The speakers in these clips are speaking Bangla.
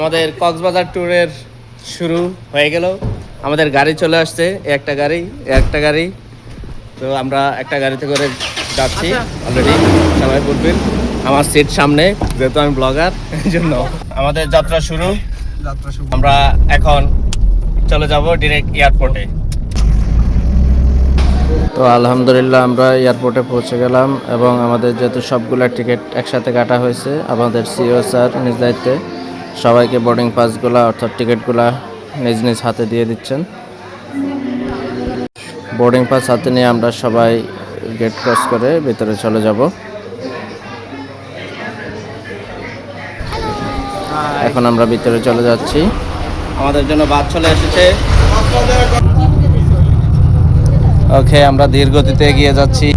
আমাদের কক্সবাজার ট্যুরের শুরু হয়ে গেল। আমাদের গাড়ি চলে আসছে একটা গাড়ি একটা গাড়ি। তো আমরা একটা গাড়িতে করে যাচ্ছি অলরেডি সবাই বলবেন আমার সিট সামনে যেহেতু আমি ব্লগার এই জন্য। আমাদের যাত্রা শুরু। আমরা এখন চলে যাব ডিরেক্ট এয়ারপোর্টে তো আলহামদুলিল্লাহ আমরা এয়ারপোর্টে পৌঁছে গেলাম এবং আমাদের যেহেতু সবগুলো টিকিট একসাথে কাটা হয়েছে আমাদের সিও স্যার নিজ দায়িত্বে। সবাইকে বোর্ডিং পাসগুলা অর্থাৎ টিকিটগুলা নিজ নিজ হাতে দিয়ে দিচ্ছেন। বোর্ডিং পাস হাতে নিয়ে আমরা সবাই গেট ক্রস করে ভিতরে চলে যাব। এখন আমরা ভিতরে চলে যাচ্ছি। আমাদের জন্য বাদ চলে এসেছে। ওকে, আমরা ধীর গতিতে এগিয়ে যাচ্ছি।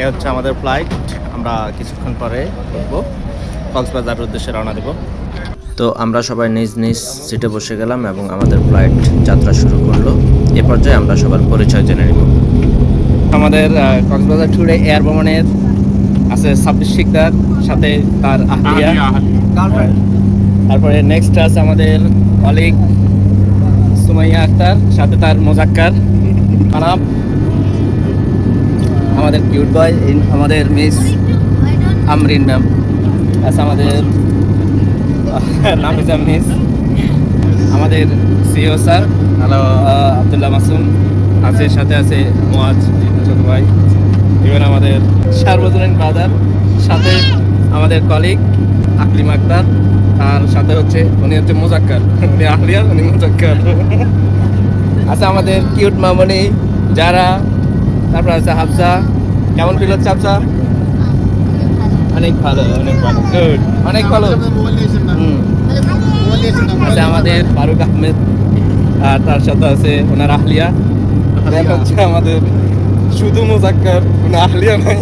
এ হচ্ছে আমাদের ফ্লাইট আমরা কিছুক্ষণ পরে উঠবো কক্সবাজার উদ্দেশ্যে রওনা দেব। তো আমরা সবাই নিজ নিজ সিটে বসে গেলাম এবং আমাদের ফ্লাইট যাত্রা শুরু করল। এ পর্যায়ে আমরা সবার পরিচয় জেনে নিব। আমাদের কক্সবাজার ট্যুরে এয়ার ভ্রমণের আছে ছাব্বিশ শিকদার সাথে তার আহলিয়া। তারপরে নেক্সট আছে আমাদের অলিক সুমাইয়া আক্তার সাথে তার মোজাক্কার আনাব আমাদের কিউট বয় আমাদের মিস আমরিন ম্যাম আছে আমাদের নামিজা মিস। আমাদের CEO sir hello Abdullah Masum. আছে সাথে আছে মোয়াজ ছোট ভাই। ইভেন আমাদের সার্বজনীন ব্রাদার সাথে আমাদের কলিগ আকলিম আক্তার। আর সাথে হচ্ছে উনি হচ্ছে মোজাক্কার। উনি আহলিয়া উনি মোজাক্কার। আছে আমাদের কিউট মামনি যারা তারপর আছে হাফসা। কেমন ফিল হচ্ছে হাফসা? অনেক ভালো অনেক ভালো। গুড অনেক ভালো। আছে আমাদের ফারুক আহমেদ আর তার সাথে আছে ওনার আহলিয়া। হচ্ছে আমাদের শুধু মোজাক্কার কোনো আহলিয়া নাই।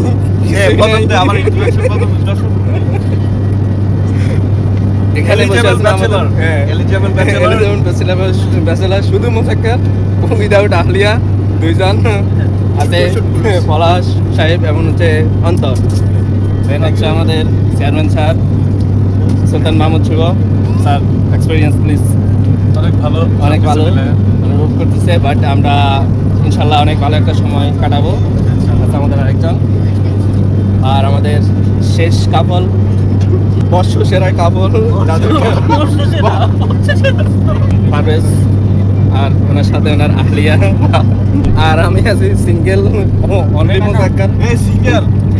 এখানে বসে আছে আমাদের হ্যাঁ। শুধু মোজাক্কার উইদাউট আহলিয়া দুইজন। আছে পলাশ সাহেব এবং হচ্ছে অন্তর। দেন হচ্ছে আমাদের chairman sir Sultan Mahmud Shuvo. Sir experience please অনেক ভালো অনেক ভালো। অনুভব করতেছে বাট আমরা ইনশাল্লাহ অনেক ভালো একটা সময় কাটাবো। আমাদের আরেকজন। আর আমাদের শেষ কাপল বর্ষ সেরা কাপল পারভেজ আর ওনার সাথে ওনার আহলিয়া। আর আমি আছি সিঙ্গেল অনলি মোজাক্কার। সিঙ্গেল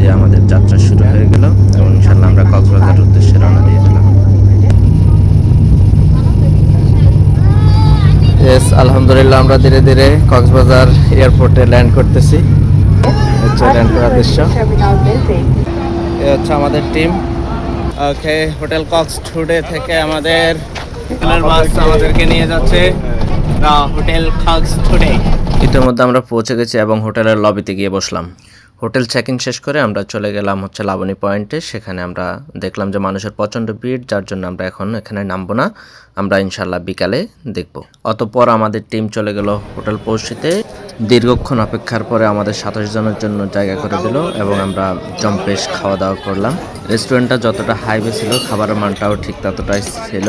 দিয়ে আমাদের যাত্রা শুরু হয়ে গেল এবং ইনশাল্লাহ আমরা কক্সবাজার উদ্দেশ্যে রওনা দিয়ে দিলাম। আলহামদুলিল্লাহ আমরা ধীরে ধীরে কক্সবাজার এয়ারপোর্টে ল্যান্ড করতেছি। হচ্ছে ল্যান্ড করার দৃশ্য। এ হচ্ছে আমাদের team. Okay hotel Cox today থেকে আমাদের বাস আমাদেরকে নিয়ে যাচ্ছে। হোটেল কক্স টুডে ইতিমধ্যে আমরা পৌঁছে গেছি এবং হোটেলের লবিতে গিয়ে বসলাম। হোটেল চেক ইন শেষ করে আমরা চলে গেলাম হচ্ছে লাবণী পয়েন্টে সেখানে আমরা দেখলাম যে মানুষের প্রচণ্ড ভিড়, যার জন্য আমরা এখন এখানে নামবো না। আমরা ইনশাল্লাহ বিকালে দেখব। অতপর আমাদের টিম চলে গেল হোটেল পৌঁছিতে। দীর্ঘক্ষণ অপেক্ষার পরে আমাদের সাতাশ জনের জন্য জায়গা করে দিল এবং আমরা জম্পেশ খাওয়া দাওয়া করলাম। রেস্টুরেন্টটা যতটা হাইবে ছিল, খাবারের মানটাও ঠিক ততটাই ছিল।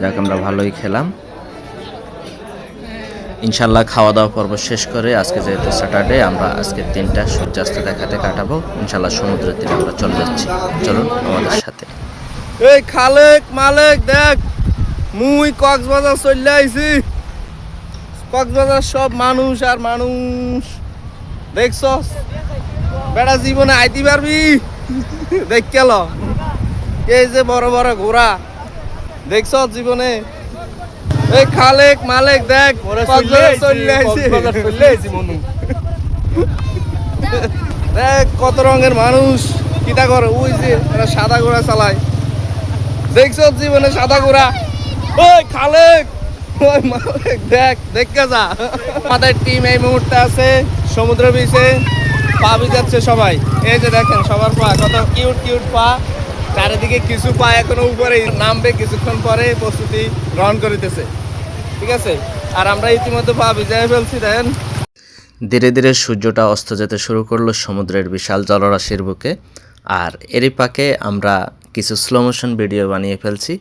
যাকে, আমরা ভালোই খেলাম। ইনশাল্লাহ খাওয়া দাওয়া পর্ব শেষ করে আজকে যেহেতু স্যাটারডে আমরা আজকে তিনটা সূর্যাস্ত দেখাতে কাটাবো। ইনশাল্লাহ সমুদ্রের তীরে আমরা চলে যাচ্ছি। চলুন আমাদের সাথে। এই খালেক মালেক, দেখ, মুই কক্সবাজার চলে আইছি। কক্সবাজার সব মানুষ আর মানুষ। দেখছস? বেড়া জীবনে আইতে পারবি? দেখ কেল। এই যে বড় বড় ঘোড়া। দেখছ জীবনে? এই খালেক মালেক দেখ দেখ কত রঙের মানুষ কিতা করে ওই যে এরা সাদা ঘোড়া চালায়। দেখছ জীবনে সাদা ঘোড়া? ওই খালেক ওই মালিক দেখ দেখে যা। আমাদের টিম এই মুহূর্তে আছে সমুদ্র বিচে পা ভিজাচ্ছে সবাই। এই যে দেখেন সবার পা কত কিউট কিউট পা। চারিদিকে কিছু পা এখনও উপরে নামবে কিছুক্ষণ পরে প্রস্তুতি গ্রহণ করিতেছে। ঠিক আছে? আর আমরা ইতিমধ্যে পা ভিজাই ফেলছি, দেখেন। ধীরে ধীরে সূর্যটা অস্ত যেতে শুরু করল সমুদ্রের বিশাল জলরাশির বুকে। আর এরই পাকে আমরা কিছু স্লো মোশন ভিডিও বানিয়ে ফেলছি।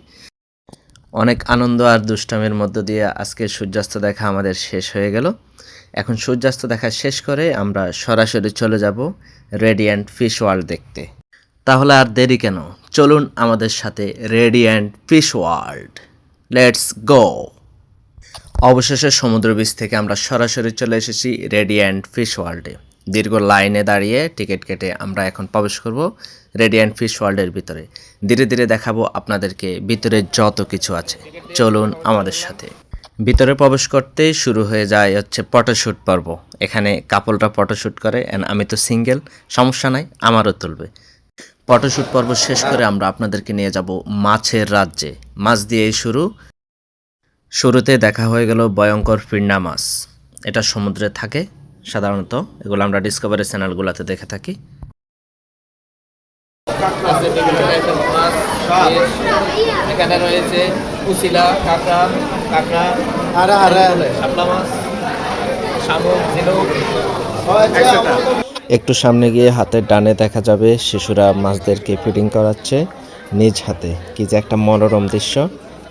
অনেক আনন্দ আর দুষ্টামের মধ্য দিয়ে আজকে সূর্যাস্ত দেখা আমাদের শেষ হয়ে গেল। এখন সূর্যাস্ত দেখা শেষ করে আমরা সরাসরি চলে যাব রেডিয়ান্ট ফিশ ওয়ার্ল্ড দেখতে। তাহলে আর দেরি কেন? চলুন আমাদের সাথে radiant fish world let's go অবশেষে সমুদ্র বীচ থেকে আমরা সরাসরি চলে এসেছি রেডিয়ান্ট ফিশ ওয়ার্ল্ডে। দীর্ঘ লাইনে দাঁড়িয়ে টিকিট কেটে আমরা এখন প্রবেশ করব রেডিয়ান্ট ফিশ ওয়ার্ল্ডের ভিতরে। ধীরে ধীরে দেখাবো আপনাদেরকে ভিতরে যত কিছু আছে। চলুন আমাদের সাথে। ভিতরে প্রবেশ করতেই শুরু হয়ে যায় হচ্ছে ফটোশ্যুট পর্ব। এখানে কাপলটা ফটোশ্যুট করে অ্যান্ড আমি তো সিঙ্গেল, সমস্যা নাই, আমারও তুলবে। ফটোশ্যুট পর্ব শেষ করে আমরা আপনাদেরকে নিয়ে যাব মাছের রাজ্যে। মাছ দিয়েই শুরু। শুরুতে দেখা হয়ে গেল ভয়ঙ্কর ফিন্না মাছ এটা সমুদ্রে থাকে সাধারণত এগুলো আমরা ডিসকভারি চ্যানেলগুলোতে দেখে থাকি। এখানে রয়েছে কুচিলা কাঁকড়া কাঁকড়া আরে আরে শাপলা মাছ শামুক ঝিনুক। একটু সামনে গিয়ে হাতের ডানে দেখা যাবে শিশুরা মাছদেরকে ফিডিং করাচ্ছে নিজ হাতে। কি যে একটা মনোরম দৃশ্য।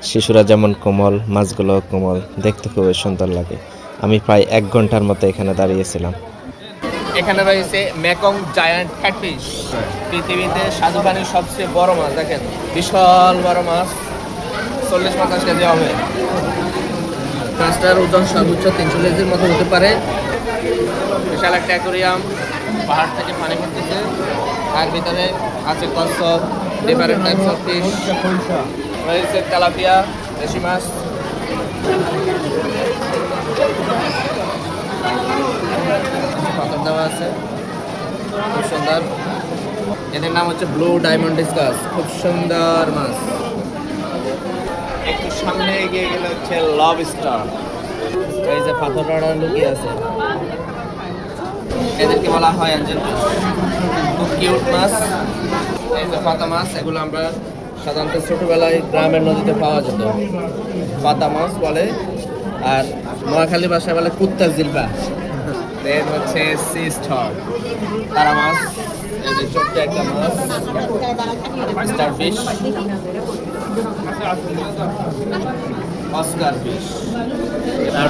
শিশুরা যেমন কোমল মাছগুলো কোমল, দেখতে খুবই সুন্দর লাগে। আমি প্রায় এক ঘণ্টার মতো এখানে দাঁড়িয়েছিলাম। এখানে রয়েছে মেকং জায়ান্ট ক্যাটফিশ। পৃথিবীতে স্বাদু পানির সবচেয়ে বড় মাছ, দেখেন, বিশাল বড় মাছ। চল্লিশ পঞ্চাশ কেজি হবে। মাছটার ওজন সর্বোচ্চ তিনশো কেজির মতো হতে পারে। বিশাল একটা অ্যাকোরিয়াম, পাহাড় থেকে পানি পড়তেছে। আর ভিতরে আছে কচ্ছপ ডিফারেন্ট টাইপস অফ ফিশ রয়েছে তেলাপিয়া দেশি মাছ পাথর দেওয়া আছে খুব সুন্দর এদের নাম হচ্ছে ব্লু ডায়মন্ড ডিসকাস খুব সুন্দর মাছ একটু সামনে এগিয়ে গেলে হচ্ছে লব স্টার এই যে পাথরটা লুকিয়ে আছে এদেরকে বলা হয় অ্যাঞ্জেল ফিশ খুব কিউট মাছ এই যে পাতা মাছ এগুলো আমরা সাধারণত ছোটবেলায় গ্রামের নদীতে পাওয়া যেত। পাতা মাছ বলে, আর নোয়াখালী ভাষায় বলে কুত্তা জিলবা হচ্ছে তারা মাছ, এই যে একটা মাছ তারপর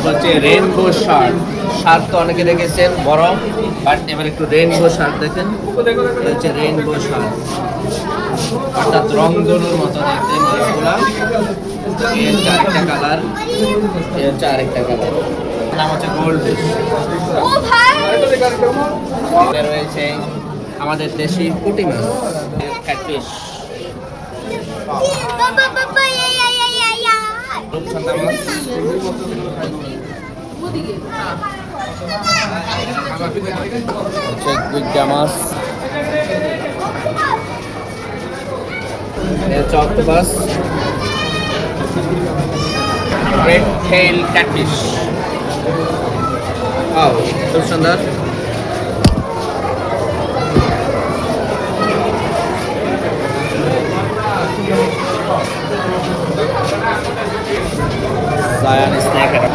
হচ্ছে তো অনেকে বড় বাট এবার একটু রেনবো শার্ক দেখেন। হচ্ছে শার্ক অর্থাৎ রংধনুর মতো দেখতে মাছগুলা এর হচ্ছে আরেকটা কালারের হচ্ছে আরেকটা কালার। নাম হচ্ছে গোল্ড রয়েছে আমাদের দেশি পুটি মাছ ক্যাটফিশ রূপচন্দা মাছ। অক্টোপাস রেড টেইল ক্যাটফিশ ও খুব সুন্দর। Snake এটা।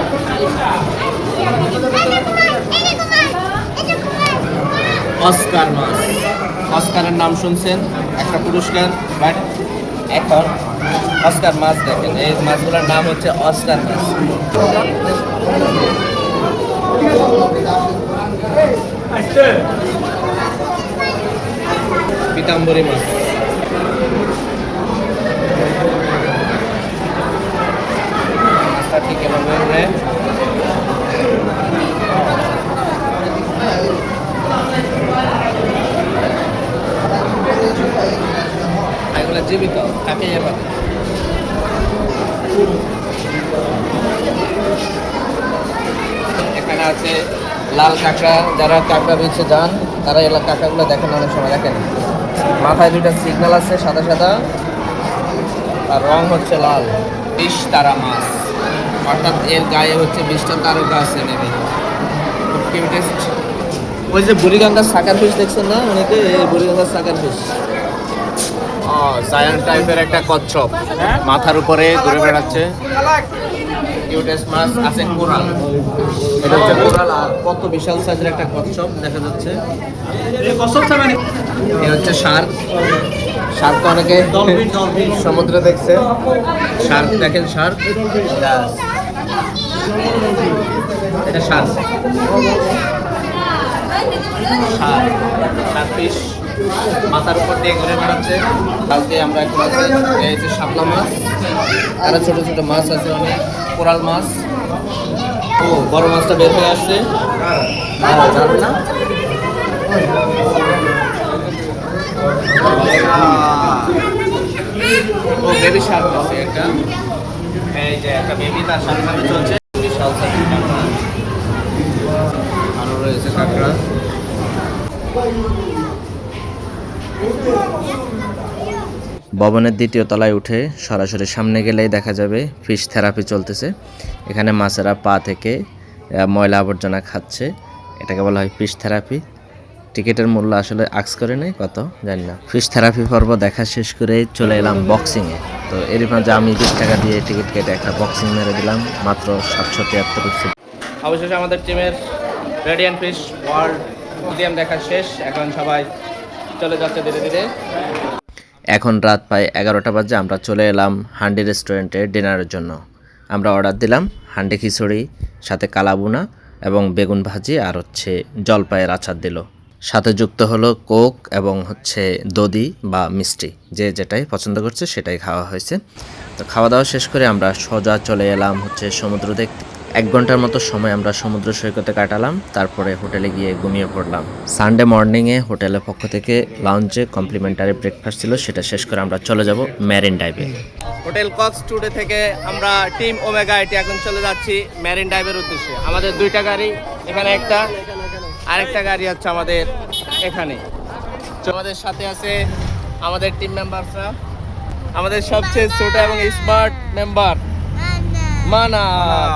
অস্কার মাছ অস্কারের নাম শুনছেন, একটা পুরস্কার, বাট এখন অস্কার মাছ দেখেন। এই মাছগুলোর নাম হচ্ছে অস্কার মাছ। পিতাম্বরী মাছ। ঠিক এভাবে এগুলো জীবিত থাকে এবার এখানে আছে লাল কাঁকড়া, যারা কাঁকড়া বেছে যান, তারা এলা কাঁকড়াগুলো দেখেন অনেক সময়, দেখেন। মাথায় দুইটা সিগন্যাল আছে, সাদা সাদা, আর রং হচ্ছে লাল, বিশ তারা মাছ। অর্থাৎ এর গায়ে হচ্ছে বিশটা তারকা আছে নেবে ওই যে বুড়িগঙ্গার সাকার ফিশ দেখছেন না অনেকে? বুড়িগঙ্গার সাকার ফিশ জায়ান্ট টাইপের একটা কচ্ছপ। মাথার উপরে ঘুরে বেড়াচ্ছে। কিউটেস্ট এটা হচ্ছে কত বিশাল সাইজের একটা কচ্ছপ দেখা যাচ্ছে। হচ্ছে অনেকে সমুদ্রে দেখছে। শার্ক দেখেন শার্ক এটা শার্ক শার্ক মাথার উপর দিয়ে ঘুরে বেড়াচ্ছে। কালকে আমরা এখন আছে শাপলা মাছ। আরও ছোট ছোট মাছ আছে অনেক, কোরাল মাছ। ও, বড় মাছটা বের হয়ে আসছে। বেবি আছে একটা। এই যে একটা বেবি তার চলছে। রয়েছে কাঁকড়া। ভবনের দ্বিতীয় তলায় উঠে সরাসরি সামনে গেলেই দেখা যাবে ফিশ থেরাপি চলতেছে। এখানে মাছেরা পা থেকে ময়লা আবর্জনা খাচ্ছে। এটাকে বলা হয় ফিশ থেরাপি। টিকিটের মূল্য আসলে আক্স করে নেই, কত জানি না। ফিশ থেরাপি পর্ব দেখা শেষ করে চলে এলাম বক্সিংয়ে তো এর মাঝে আমি বিশ টাকা দিয়ে টিকিট কেটে একটা বক্সিং মেরে দিলাম, মাত্র সাতশো তিয়াত্তর অবশেষে আমাদের টিমের রেডিয়ান ফিশ ওয়ার্ল্ড দেখা শেষ। এখন সবাই চলে যাচ্ছে ধীরে ধীরে। এখন রাত প্রায় এগারোটা বাজে, আমরা চলে এলাম হান্ডি রেস্টুরেন্টে ডিনারের জন্য। আমরা অর্ডার দিলাম হান্ডি খিচুড়ি, সাথে কালাবুনা এবং বেগুন ভাজি আর হচ্ছে জলপাইয়ের আচার দিল। সাথে যুক্ত হলো কোক এবং হচ্ছে দদি বা মিষ্টি, যে যেটাই পছন্দ করছে সেটাই খাওয়া হয়েছে। তো খাওয়া দাওয়া শেষ করে আমরা সোজা চলে এলাম হচ্ছে সমুদ্র দেখতে। এক ঘণ্টার মতো সময় আমরা সমুদ্র সৈকতে কাটালাম, তারপরে হোটেলে গিয়ে ঘুমিয়ে পড়লাম। সানডে মর্নিংয়ে হোটেলের পক্ষ থেকে লাউঞ্জে কমপ্লিমেন্টারি ব্রেকফাস্ট ছিল, সেটা শেষ করে আমরা চলে যাব ম্যারিন ডাইভে হোটেল কক্স টুডে থেকে আমরা টিম ওমেগা এটি এখন চলে যাচ্ছি ম্যারিন ড্রাইভের উদ্দেশ্যে। আমাদের দুইটা গাড়ি, এখানে একটা, আরেকটা গাড়ি হচ্ছে আমাদের এখানে। আমাদের সাথে আছে আমাদের টিম মেম্বারসরা আমাদের সবচেয়ে ছোট এবং স্মার্ট মেম্বার মানা।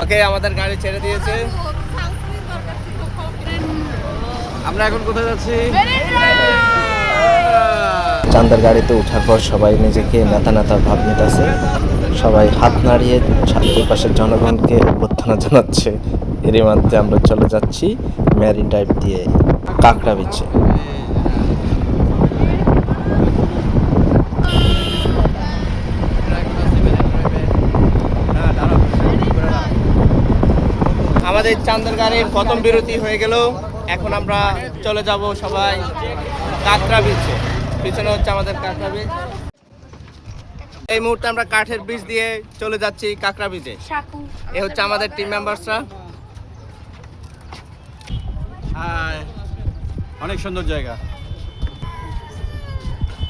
ওকে আমাদের গাড়ি ছেড়ে দিয়েছে। আমরা এখন কোথায় যাচ্ছি? চান্দার গাড়িতে ওঠার পর সবাই নিজেকে নেতা নেতা ভাব নিতেছে। সবাই হাত নাড়িয়ে পাশের জনগণকে অভ্যর্থনা জানাচ্ছে। এরই মধ্যে আমরা চলে যাচ্ছি ম্যারিন ড্রাইভ দিয়ে কাঁকড়া বিচে। আমাদের চান্দের গাড়ির প্রথম বিরতি হয়ে গেল। এখন আমরা চলে যাব সবাই কাঁকড়া বিচে পিছনে হচ্ছে আমাদের কাঁকড়া বিচ এই মুহূর্তে আমরা কাঠের ব্রিজ দিয়ে চলে যাচ্ছি কাঁকড়া বিচে এ হচ্ছে আমাদের টিম মেম্বার্সরা হাই অনেক সুন্দর জায়গা।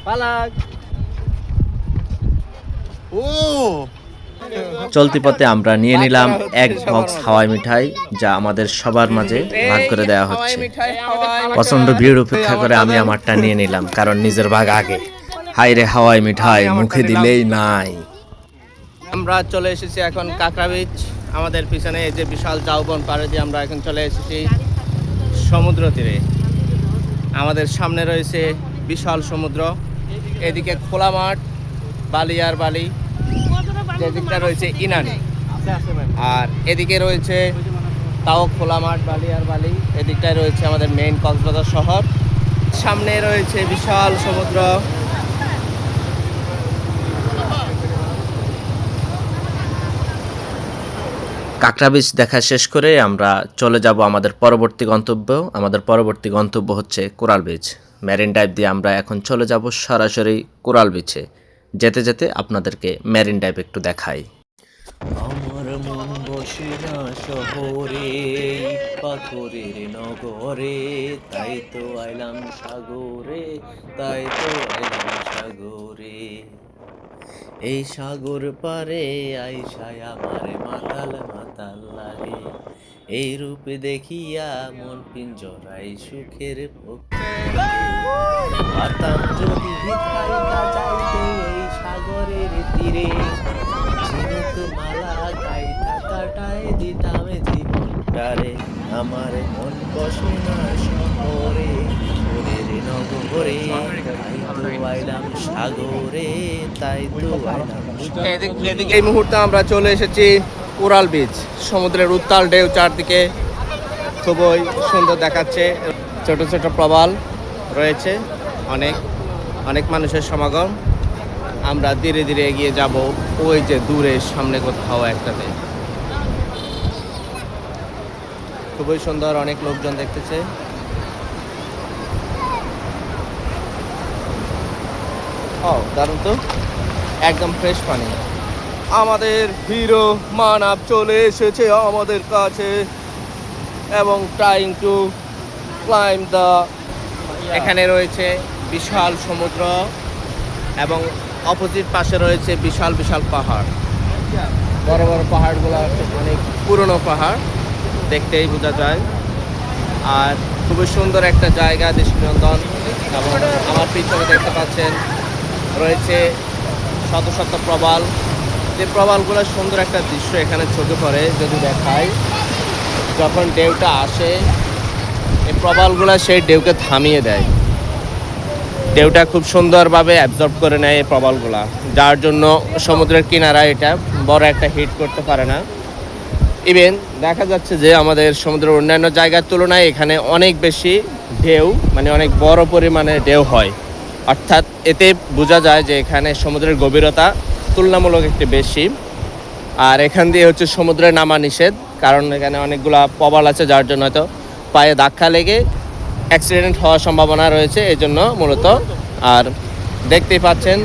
পালাক। ও! চলতি পথে আমরা নিয়ে নিলাম এক বক্স হাওয়াই মিঠাই, যা আমাদের সবার মাঝে ভাগ করে দেওয়া হচ্ছে। প্রচণ্ড ভিড় উপেক্ষা করে আমি আমারটা নিয়ে নিলাম, কারণ নিজের ভাগ আগে। হাই রে হাওয়াই মিঠাই, মুখে দিলেই নাই। আমরা চলে এসেছি এখন কাঁকড়া বিচ, আমাদের পিছনে এই যে বিশাল জাউবন পাড়ে দিয়ে আমরা এখন চলে এসেছি সমুদ্র তীরে। আমাদের সামনে রয়েছে বিশাল সমুদ্র, এদিকে খোলা মাঠ, বালি আর বালি। যেদিকটা রয়েছে ইনানি। আর এদিকে রয়েছে তাও খোলা মাঠ বালি আর বালি। এদিকটায় রয়েছে আমাদের মেইন কক্সবাজার শহর। সামনে রয়েছে বিশাল সমুদ্র। কাঁকড়া বীচ দেখা শেষ করে আমরা চলে যাব আমাদের পরবর্তী গন্তব্য। আমাদের পরবর্তী গন্তব্য হচ্ছে কোরাল বীচ। ম্যারিন ড্রাইভ দিয়ে আমরা এখন চলে যাব সরাসরি কোরাল বিচে। যেতে যেতে আপনাদেরকে ম্যারিন ড্রাইভ একটু দেখাই। আমার মন বসে না শহরে, পাথরের নগরে, তাই তো আইলাম সাগরে, তাই তো আইলাম সাগরে। এই সাগর পারে আইসায় আমার মাতাল মাতাল লাগে এই রূপে দেখিয়া মন পিঞ্জরাই সুখের পাতাম যদি যাইতে এই সাগরের তীরে ঝিনুক মালা গাইতা কাটায় দিতাম জীবনটারে। আমার মন বসে না শহরে মনের নগরে। সাগরে তাই তো এই মুহূর্তে আমরা চলে এসেছি কোরাল বিচ, সমুদ্রের উত্তাল ঢেউ চারদিকে খুবই সুন্দর দেখাচ্ছে। ছোট ছোট প্রবাল রয়েছে, অনেক অনেক মানুষের সমাগম। আমরা ধীরে ধীরে এগিয়ে যাব ওই যে দূরে, সামনে কোথাও একটাতে। খুবই সুন্দর, অনেক লোকজন দেখতেছে। ও, দারুণ তো। একদম ফ্রেশ পানি। আমাদের হিরো মানব চলে এসেছে আমাদের কাছে। এবং ট্রাইং টু ক্লাইম দ্য এখানে রয়েছে বিশাল সমুদ্র এবং অপোজিট পাশে রয়েছে বিশাল বিশাল পাহাড়। বড় বড় পাহাড়গুলো অনেক পুরনো পাহাড়, দেখতেই বোঝা যায়। আর খুবই সুন্দর একটা জায়গা দৃষ্টিনন্দন এবং আমার পিছনে দেখতে পাচ্ছেন, রয়েছে শত শত প্রবাল। যে প্রবালগুলো সুন্দর একটা দৃশ্য এখানে চোখে পড়ে যদি দেখায় যখন ঢেউটা আসে, এই প্রবালগুলো সেই ঢেউকে থামিয়ে দেয়। ঢেউটা খুব সুন্দরভাবে অ্যাবজর্ব করে নেয় এই প্রবালগুলা, যার জন্য সমুদ্রের কিনারা এটা বড় একটা হিট করতে পারে না। ইভেন দেখা যাচ্ছে যে আমাদের সমুদ্রের অন্যান্য জায়গার তুলনায় এখানে অনেক বেশি ঢেউ মানে অনেক বড় পরিমাণে ঢেউ হয়। অর্থাৎ এতে বোঝা যায় যে এখানে সমুদ্রের গভীরতা তুলনামূলক একটু বেশি। আর এখান দিয়ে হচ্ছে সমুদ্রে নামা নিষেধ, কারণ এখানে অনেকগুলা প্রবাল আছে, যার জন্য হয়তো পায়ে ধাক্কা লেগে অ্যাক্সিডেন্ট হওয়ার সম্ভাবনা রয়েছে এই জন্য মূলত। আর দেখতেই পাচ্ছেন,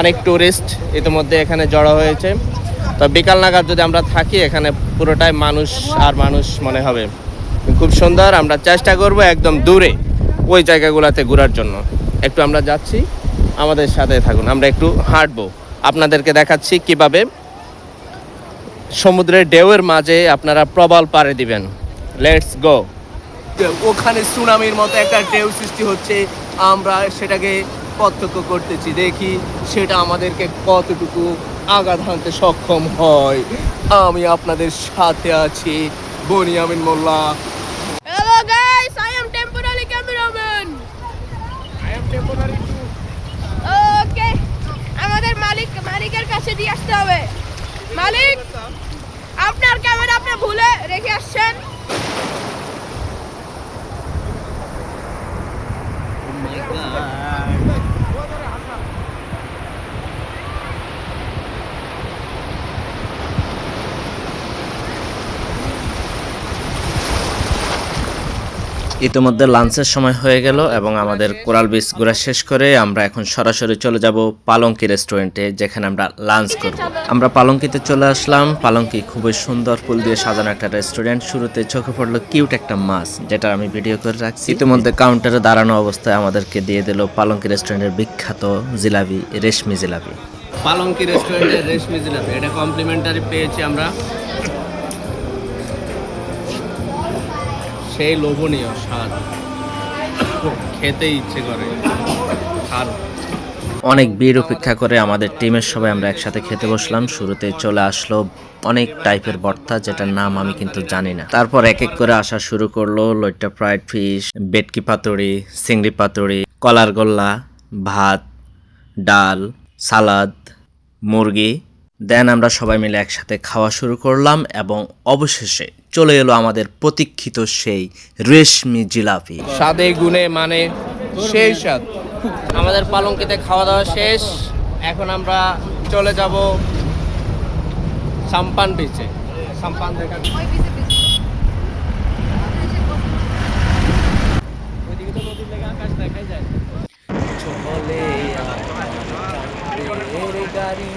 অনেক ট্যুরিস্ট ইতিমধ্যে এখানে জড়ো হয়েছে। তো বিকাল নাগাদ যদি আমরা থাকি, এখানে পুরোটাই মানুষ আর মানুষ মনে হবে। খুব সুন্দর, আমরা চেষ্টা করব একদম দূরে ওই জায়গাগুলোতে ঘোরার জন্য। একটু আমরা যাচ্ছি, আমাদের সাথে থাকুন, আমরা একটু হাঁটবো। আপনাদেরকে দেখাচ্ছি কীভাবে সমুদ্রের ঢেউয়ের মাঝে আপনারা প্রবাল পাড়ে দিবেন। লেটস গো ওখানে সুনামির মতো একটা ঢেউ সৃষ্টি হচ্ছে। আমরা সেটাকে প্রত্যক্ষ করতেছি। দেখি সেটা আমাদেরকে কতটুকু আঘাত হানতে সক্ষম হয়। আমি আপনাদের সাথে আছি, বনিয়ামিন মোল্লা। দিয়ে আসতে হবে। মালিক আপনার ক্যামেরা আপনি ভুলে রেখে আসছেন। ইতিমধ্যে লাঞ্চের সময় হয়ে গেল এবং আমাদের কোরাল বিচ ঘোরা শেষ করে আমরা এখন সরাসরি চলে যাব পালঙ্কি রেস্টুরেন্টে, যেখানে আমরা লাঞ্চ করব। আমরা পালঙ্কিতে চলে আসলাম। পালঙ্কি খুবই সুন্দর ফুল দিয়ে সাজানো একটা রেস্টুরেন্ট। শুরুতে চোখে পড়ল কিউট একটা মাছ, যেটা আমি ভিডিও করে রাখছি। ইতিমধ্যে কাউন্টারে দাঁড়ানো অবস্থায় আমাদেরকে দিয়ে দিল পালঙ্কি রেস্টুরেন্টের বিখ্যাত জিলাপি, রেশমি জিলাপি। পালঙ্কি রেস্টুরেন্টের রেশমি জিলাপি, এটা কমপ্লিমেন্টারি পেয়েছি আমরা। সেই লোভনীয় স্বাদ। খেতে ইচ্ছে করে। আর অনেক ভিড় উপেক্ষা করে আমাদের টিমের সবাই আমরা একসাথে খেতে বসলাম। শুরুতে চলে আসলো অনেক টাইপের ভর্তা, যেটার নাম আমি কিন্তু জানি না। তারপর এক এক করে আসা শুরু করল লইট্টা ফ্রাইড ফিশ, বেটকি পাতুরি, চিংড়ি পাতুরি, কলার গোল্লা, ভাত, ডাল, সালাদ, মুরগি। দেন আমরা সবাই মিলে একসাথে খাওয়া শুরু করলাম এবং অবশেষে চলে এলো আমাদের প্রতীক্ষিত সেই রেশমি জিলাপি। স্বাদে গুণে মানে সেই স্বাদ। আমাদের পালঙ্কিতে খাওয়া দাওয়া শেষ। এখন আমরা চলে যাব সাম্পান বিচে সাম্পান দেখা ওইদিকে তো নদীর লেগে আকাশ দেখাই যায়। চলে গাড়ি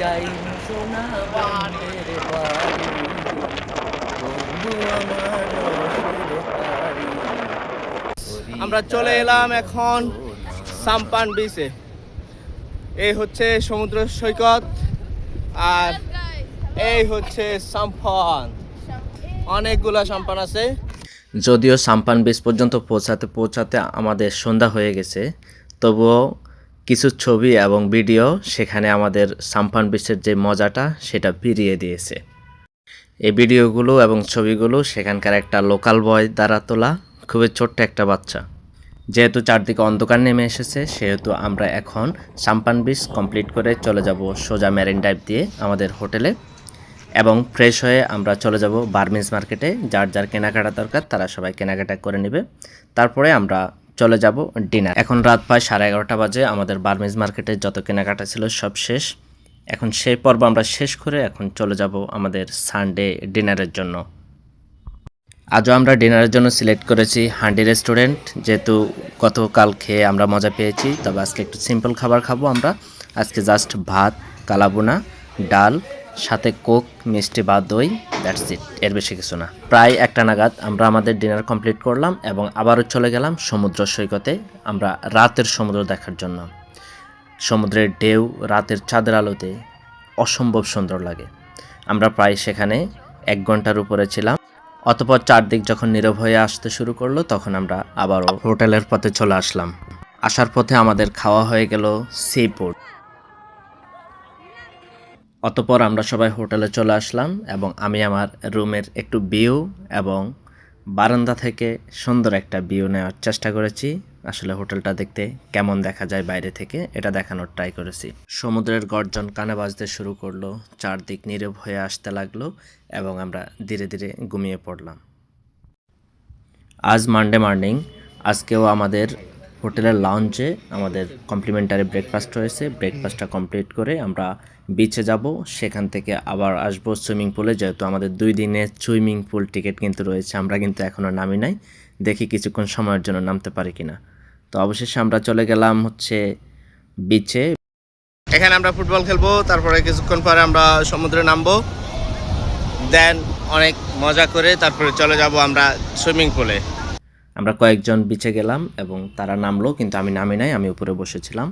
যাই সোনা বাড়ি। আমার চলে এলাম এখন সাম্পান বিচে এই হচ্ছে সমুদ্র সৈকত আর এই হচ্ছে সাম্পান। অনেকগুলা সাম্পান আছে। যদিও সাম্পান বিচ পর্যন্ত পৌঁছাতে পৌঁছাতে আমাদের সন্ধ্যা হয়ে গেছে, তবুও কিছু ছবি এবং ভিডিও সেখানে আমাদের সাম্পান বিচের যে মজাটা সেটা ফিরিয়ে দিয়েছে। এই ভিডিওগুলো এবং ছবিগুলো সেখানকার একটা লোকাল বয় দ্বারা তোলা, খুবই ছোট্ট একটা বাচ্চা। যেহেতু চারদিকে অন্ধকার নেমে এসেছে, সেহেতু আমরা এখন সাম্পান বিচ কমপ্লিট করে চলে যাব সোজা মেরিন ড্রাইভ দিয়ে আমাদের হোটেলে এবং ফ্রেশ হয়ে আমরা চলে যাব বার্মিজ মার্কেটে যার যার কেনাকাটা দরকার তারা সবাই কেনাকাটা করে নেবে। তারপরে আমরা চলে যাব ডিনার এখন রাত প্রায় সাড়ে এগারোটা বাজে, আমাদের বার্মিজ মার্কেটে যত কেনাকাটা ছিল সব শেষ। এখন সেই পর্ব আমরা শেষ করে এখন চলে যাব আমাদের সানডে ডিনারের জন্য। আজও আমরা ডিনারের জন্য সিলেক্ট করেছি হান্ডি রেস্টুরেন্ট, যেহেতু গতকাল খেয়ে আমরা মজা পেয়েছি, তবে আজকে একটু সিম্পল খাবার খাব আমরা। আজকে জাস্ট ভাত কালাবোনা ডাল, সাথে কোক, মিষ্টি বা দই, দ্যাটস ইট, এর বেশি কিছু না। প্রায় একটা নাগাদ আমরা আমাদের ডিনার কমপ্লিট করলাম এবং আবারও চলে গেলাম সমুদ্র সৈকতে, আমরা রাতের সমুদ্র দেখার জন্য। সমুদ্রের ঢেউ রাতের চাঁদের আলোতে অসম্ভব সুন্দর লাগে। আমরা প্রায় সেখানে এক ঘণ্টার উপরে ছিলাম, অতপর চারদিক যখন নীরব হয়ে আসতে শুরু করল, তখন আমরা আবারও হোটেলের পথে চলে আসলাম। আসার পথে আমাদের খাওয়া হয়ে গেল সি ফুড অতপর আমরা সবাই হোটেলে চলে আসলাম এবং আমি আমার রুমের একটু ভিউ এবং বারান্দা থেকে সুন্দর একটা ভিউ নেওয়ার চেষ্টা করেছি। আসলে হোটেলটা দেখতে কেমন দেখা যায় বাইরে থেকে, এটা দেখানোর ট্রাই করেছি। সমুদ্রের গর্জন কানে বাজতে শুরু করল, চারদিক নীরব হয়ে আসতে লাগল এবং আমরা ধীরে ধীরে ঘুমিয়ে পড়লাম। আজ মানডে মর্নিং আজকেও আমাদের হোটেলের লাউঞ্জে আমাদের কমপ্লিমেন্টারি ব্রেকফাস্ট রয়েছে। ব্রেকফাস্টটা কমপ্লিট করে আমরা বিচে যাব, সেখান থেকে আবার আসব সুইমিং পুলে যেহেতু আমাদের দুই দিনের সুইমিং পুল টিকিট কিন্তু রয়েছে, আমরা কিন্তু এখনও নামি নাই। দেখি কিছুক্ষণ সময়ের জন্য নামতে পারি কিনা। তো অবশেষে আমরা চলে গেলাম হচ্ছে বিচে এখানে আমরা ফুটবল খেলব, তারপরে কিছুক্ষণ পরে আমরা সমুদ্রে নামবো। দেন অনেক মজা করে তারপরে চলে যাব আমরা সুইমিং পুলে আমরা কয়েকজন বিচে গেলাম এবং তারা নামলো, কিন্তু আমি নামি নাই, আমি উপরে বসেছিলাম।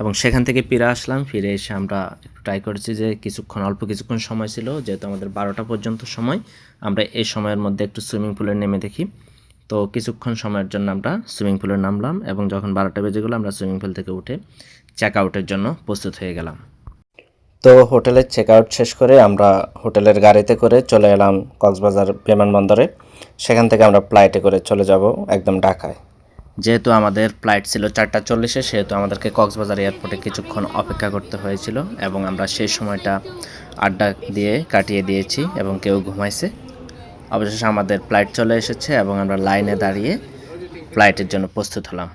এবং সেখান থেকে ফিরে আসলাম, ফিরে এসে আমরা একটু ট্রাই করেছি যে কিছুক্ষণ, অল্প কিছুক্ষণ সময় ছিল, যেহেতু আমাদের বারোটা পর্যন্ত সময়, আমরা এই সময়ের মধ্যে একটু সুইমিং পুলে নেমে দেখি। তো কিছুক্ষণ সময়ের জন্য আমরা সুইমিং পুলে নামলাম এবং যখন বারোটা বেজে গেলো আমরা সুইমিং পুল থেকে উঠে চেক আউটের জন্য প্রস্তুত হয়ে গেলাম। তো হোটেলের চেক আউট শেষ করে আমরা হোটেলের গাড়িতে করে চলে এলাম কক্সবাজার বিমানবন্দরে। সেখান থেকে আমরা ফ্লাইটে করে চলে যাব একদম ঢাকায়। যেহেতু আমাদের ফ্লাইট ছিল চারটা চল্লিশে সেহেতু আমাদেরকে কক্সবাজার এয়ারপোর্টে কিছুক্ষণ অপেক্ষা করতে হয়েছিল এবং আমরা সেই সময়টা আড্ডা দিয়ে কাটিয়ে দিয়েছি এবং কেউ ঘুমাইছে। অবশেষে আমাদের ফ্লাইট চলে এসেছে এবং আমরা লাইনে দাঁড়িয়ে ফ্লাইটের জন্য প্রস্তুত হলাম।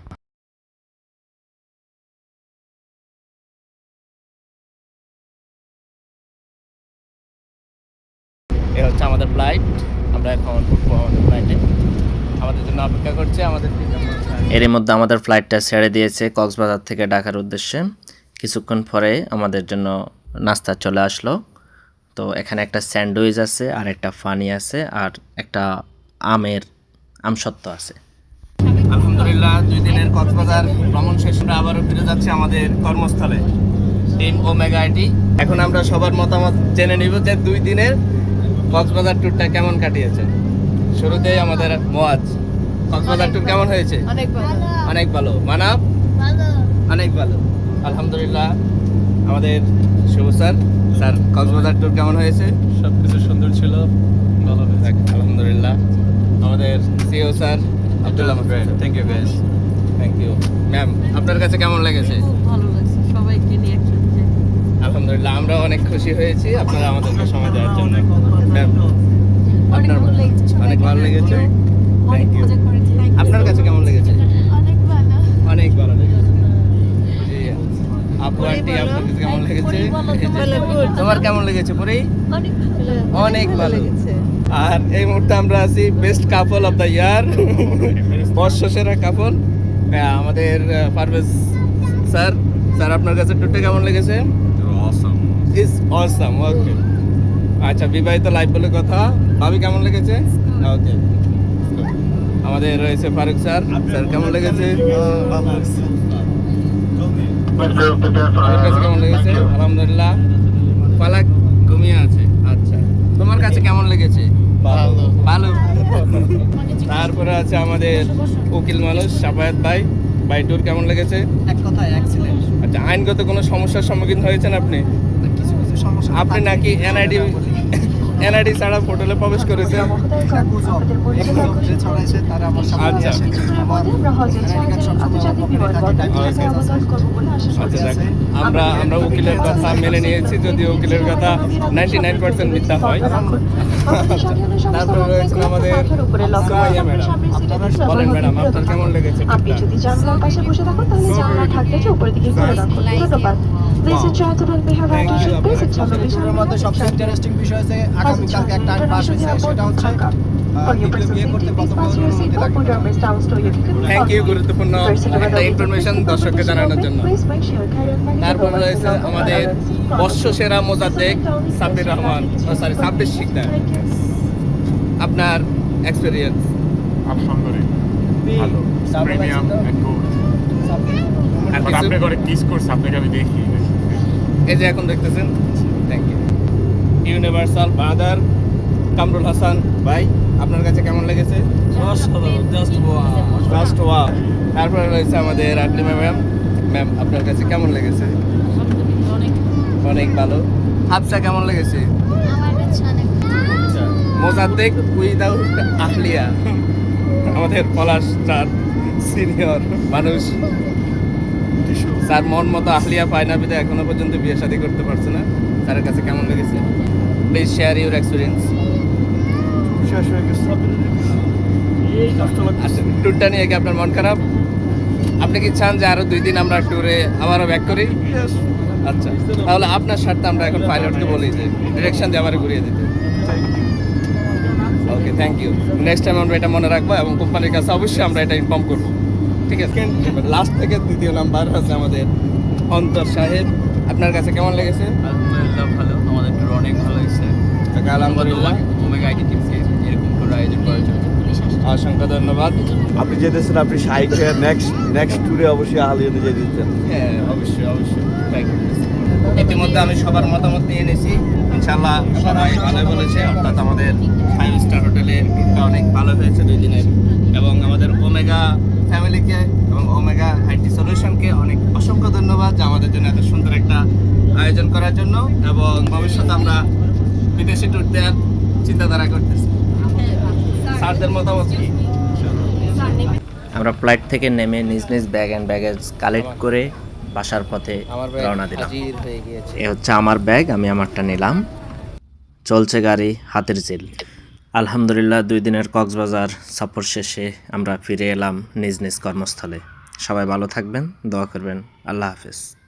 এ হচ্ছে আমাদের ফ্লাইট আমরা এখন ফ্লাইটে আমাদের জন্য অপেক্ষা করছে আমাদের। এরই মধ্যে আমাদের ফ্লাইটটা ছেড়ে দিয়েছে কক্সবাজার থেকে ঢাকার উদ্দেশ্যে। কিছুক্ষণ পরে আমাদের জন্য নাস্তা চলে আসলো। তো এখানে একটা স্যান্ডউইচ আছে আর একটা ফানি আছে আর একটা আমের আমসত্ত্ব আছে। আলহামদুলিল্লাহ দুই দিনের কক্সবাজার ভ্রমণ শেষ করে আবারও ফিরে যাচ্ছে আমাদের কর্মস্থলে টিম ওমেগা আইটি এখন আমরা সবার মতামত জেনে নিব যে দুই দিনের কক্সবাজার ট্যুরটা কেমন কাটিয়েছে। শুরুতেই আমাদের মোয়াজ কক্সবাজার ট্যুর কেমন হয়েছে? অনেক ভালো। অনেক ভালো। মানাব? অনেক ভালো। আলহামদুলিল্লাহ। আমাদের Shuvo sir. Sir Cox's Bazar tour কেমন হয়েছে? সব কিছু সুন্দর ছিল ভালো যাক, আলহামদুলিল্লাহ। আমাদের CEO sir Abdullah thank you guys thank you ma'am আপনার কাছে কেমন লেগেছে? খুব ভালো লাগছে সবাইকে নিয়ে একসাথে। আলহামদুলিল্লাহ আমরা অনেক খুশি হয়েছি আপনারা আমাদেরকে সময় দেওয়ার জন্য। ম্যাম আপনার অনেক ভালো লেগেছে আপনার কাছে কেমন লেগেছে? অনেক ভালো। অনেক ভালো। আপু আন্টি আপনার কেমন লেগেছে? তোমার কেমন লেগেছে পরে? অনেক ভালো। আর এই মুহূর্তে আমরা আছি best couple of the year বর্ষ সেরা কাপল আমাদের পারভেজ স্যার স্যার আপনার কাছে টুটে কেমন লেগেছে? অসম ইজ অসাম ওকে আচ্ছা বিবাহিত লাইফ বলে কথা। ভাবি কেমন লেগেছে? ওকে আমাদের রয়েছে ফারুক স্যার স্যার কেমন লেগেছে। আমার কাছে কেমন লেগেছে? আলহামদুলিল্লাহ। পালাক ঘুমিয়ে আছে। আচ্ছা। তোমার কাছে কেমন লেগেছে? ভালো। তারপরে আছে আমাদের উকিল মানুষ সাফায়াত ভাই। ভাই ট্যুর কেমন লেগেছে? এক কথায় অ্যাক্সিডেন্ট আচ্ছা আইনগত কোনো সমস্যার সম্মুখীন হয়েছেন আপনি? কিছু কিছু সমস্যা আপনি নাকি এনআইডি এনআইডি ছাড়া হোটেলে প্রবেশ করেছে। ছড়াইছে তারা আমার সামনে আচ্ছা। আমার আচ্ছা, আমরা আমরা উকিলের কথা মেনে নিয়েছি যদি উকিলের কথা নাইনটি নাইন পার্সেন্ট মিথ্যা হয়। তারপরে রয়েছেন আমাদের বলেন ম্যাডাম আপনার কেমন লেগেছে? আপনি যদি জানলার পাশে বসে থাকুন তাহলে জানলার ঢাকনাটি উপরের দিকে ধন্যবাদ। মধ্যে সবচেয়ে ইন্টারেস্টিং বিষয় হচ্ছে একটা আইন পাস হয়েছে সেটা হচ্ছে থ্যাংক ইউ গুরুত্বপূর্ণ একটা ইনফরমেশন দর্শককে জানানোর জন্য। তারপর রয়েছে আমাদের বর্ষ সেরা মোজাদ্দেক সাব্বির রহমান। সরি সাব্বির শিকদার। আপনার এক্সপিরিয়েন্স আলহামদুলিল্লাহ ভালো। প্রিমিয়াম এন্ড গুড আর বাট কিছু আপনি করে কিস করছে আপনাকে আমি দেখি। এই যে এখন দেখতেছেন thank you universal brother Kamrul Hasan ভাই আপনার কাছে কেমন লেগেছে? জাস্ট ওয়া তারপরে রয়েছে আমাদের আকলিমা ম্যাম ম্যাম আপনার কাছে কেমন লেগেছে? অনেক অনেক ভালো। হাফসা কেমন লেগেছে? মোজাদ্দেক উইদাউট আহলিয়া। আমাদের পলাশ চার সিনিয়র মানুষ। স্যার মন মতো আহলিয়া পায় না বিধে এখনও পর্যন্ত বিয়ে শাদী করতে পারছে না। স্যারের কাছে কেমন লেগেছে? প্লিজ শেয়ার ইউর এক্সপিরিয়েন্স ট্যুরটা নিয়ে কি আপনার মন খারাপ? আপনি কি চান যে আরও দুই দিন আমরা ট্যুরে আবারও ব্যাক করি? আচ্ছা তাহলে আপনার স্বার্থে আমরা এখন পাইলটকে বলি যে ডিরেকশন দিয়ে আবার ঘুরিয়ে দিতে। Okay thank you next time আমরা এটা মনে রাখব এবং কোম্পানির কাছে অবশ্যই আমরা এটা ইনফর্ম করব। ঠিক আছে। লাস্ট থেকে দ্বিতীয় নাম্বার আছে আমাদের অন্তর সাহেব। আপনার কাছে কেমন লেগেছে? আলহামদুলিল্লাহ ভালো। আমাদের ট্যুর অনেক ভালো হয়েছে। আলহামদুলিল্লাহ। ওমেগা আইটি টিমকে এরকম ট্যুর আয়োজন করার জন্য। অসংখ্য ধন্যবাদ। আপনি যেতেছেন আপনি সাইকে নেক্সট নেক্সট ট্যুরে অবশ্যই আহলি অনুযায়ী দিচ্ছেন হ্যাঁ অবশ্যই অবশ্যই। ট্রাই করতেছি ইতিমধ্যে আমি সবার মতামত নিয়ে নিয়েছি ইনশাল্লাহ সবাই ভালো বলেছে। অর্থাৎ আমাদের ফাইভ স্টার হোটেলের ট্যুরটা অনেক ভালো হয়েছে দুই দিনের। এবং আমাদের ওমেগা ফ্যামিলিকে এবং ওমেগা আইটি সলিউশনকে অনেক অসংখ্য ধন্যবাদ যে আমাদের জন্য এত সুন্দর একটা আয়োজন করার জন্য এবং ভবিষ্যতে আমরা বিদেশি ট্যুর দেওয়ার চিন্তাধারা করতেছি। স্যারদের মতামত কি? আমরা ফ্লাইট থেকে নেমে নিজ নিজ ব্যাগ অ্যান্ড ব্যাগেজ কালেক্ট করে বাসার পথে রওনা দিলাম। এ হচ্ছে আমার ব্যাগ আমি আমারটা নিলাম। চলছে গাড়ি হাতের জিল আলহামদুলিল্লাহ, দুই দিনের কক্সবাজার সফর শেষে আমরা ফিরে এলাম নিজ নিজ কর্মস্থলে। সবাই ভালো থাকবেন, দোয়া করবেন। আল্লাহ হাফেজ।